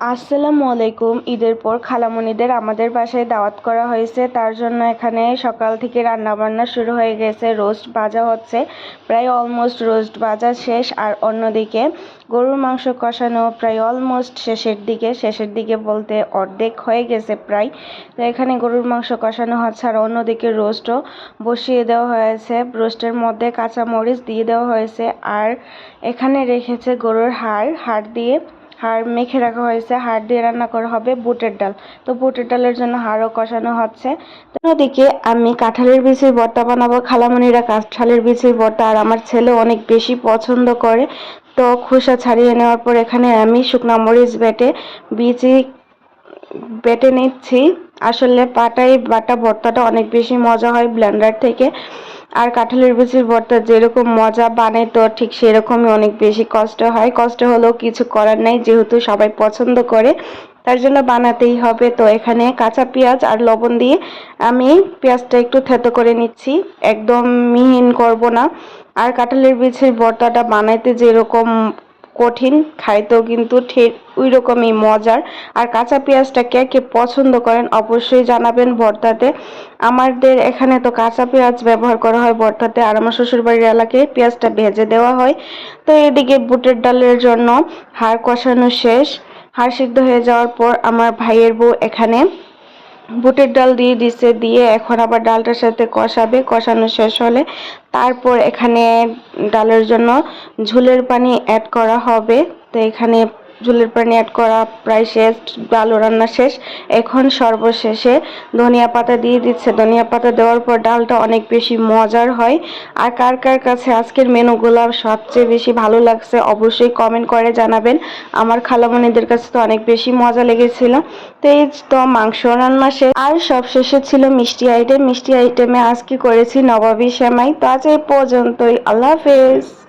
আসসালামু আলাইকুম। ঈদের পর খালামণিদের আমাদের বাসায় দাওয়াত করা হয়েছে। তার জন্য এখানে সকাল থেকে রান্না বান্না শুরু হয়ে গেছে। রোস্ট ভাজা হচ্ছে। প্রায় অলমোস্ট রোস্ট ভাজা শেষ। আর অন্যদিকে গরুর মাংস কষানো প্রায় অলমোস্ট শেষের দিকে। শেষের দিকে বলতে অর্ধেক হয়ে গেছে প্রায়। তো এখানে গরুর মাংস কষানো হচ্ছে। আর অন্যদিকে রোস্টও বসিয়ে দেওয়া হয়েছে। রোস্টের মধ্যে কাঁচা মরিচ দিয়ে দেওয়া হয়েছে। আর এখানে রেখেছে গরুর হাড়। হাড় দিয়ে হাড় মেখে রাখা হয়েছে, হাড় দিয়ে রান্না করা হবে বুটের ডাল। তো বুটের ডালের জন্য হাড়ও কষানো হচ্ছে। অন্যদিকে আমি কাঁঠালের বিচির ভর্তা বানাবো খালামণিরা কাঁঠালের বিচির ভর্তা আর আমার ছেলে অনেক বেশি পছন্দ করে। তো খোসা ছাড়িয়ে নেওয়ার পর এখানে আমি শুকনো মরিচ বেটে, বিচি বেটে নিচ্ছি। আসলে পাটাই বাটা ভর্তাটা অনেক বেশি মজা হয় ব্লেন্ডার থেকে। আর কাঁঠালের বিচির ভর্তা যেরকম মজা বানে তো ঠিক সেরকমই অনেক বেশি কষ্ট হয়। কষ্ট হলেও কিছু করার নাই, যেহেতু সবাই পছন্দ করে, তার জন্য বানাতেই হবে। তো এখানে কাঁচা পেঁয়াজ আর লবণ দিয়ে আমি পেঁয়াজটা একটু থেতো করে নিচ্ছি। একদম মিহিন করব না। আর কাঁঠালের বীজের ভর্তাটা বানাইতে যেরকম কঠিন, খাইতেও কিন্তু ঠিক ওই রকমই মজার। আর কাঁচা পেঁয়াজটা কে কে পছন্দ করেন অবশ্যই জানাবেন ভর্তাতে। আমাদের এখানে তো কাঁচা পেঁয়াজ ব্যবহার করা হয় ভর্তাতে, আর আমার শ্বশুরবাড়ির এলাকায় পেঁয়াজটা ভেজে দেওয়া হয়। তো এদিকে বুটের ডালের জন্য হাড় কষানো শেষ। হাড় সিদ্ধ হয়ে যাওয়ার পর আমার ভাইয়ের বউ এখানে বুটের ডাল দিয়ে দিছে, দিয়ে এখন আবার ডালটার সাথে কষাবে, কষানো শেষ হলে তারপর এখানে ডালের জন্য ঝুলের পানি অ্যাড করা হবে। তো এখানে ঝোলের পানি অ্যাড করা প্রায় শেষ ডালও রান্না শেষ। এখন সর্বশেষে ধনিয়া পাতা দিয়ে দিচ্ছে। ধনিয়া পাতা দেওয়ার পর ডালটা অনেক বেশি মজার হয়। আর কার কার কাছে আজকের মেনুগুলো সবচেয়ে বেশি ভালো লাগছে অবশ্যই কমেন্ট করে জানাবেন। আমার খালামণিদের কাছে তো অনেক বেশি মজা লেগেছিল। তো এই তো মাংস রান্না শেষ। আর সবশেষে ছিল মিষ্টি আইটেম মিষ্টি আইটেমে আজকে করেছি? নবাবী সেমাই। তো আজ এই পর্যন্তই। আল্লাহ হাফেজ।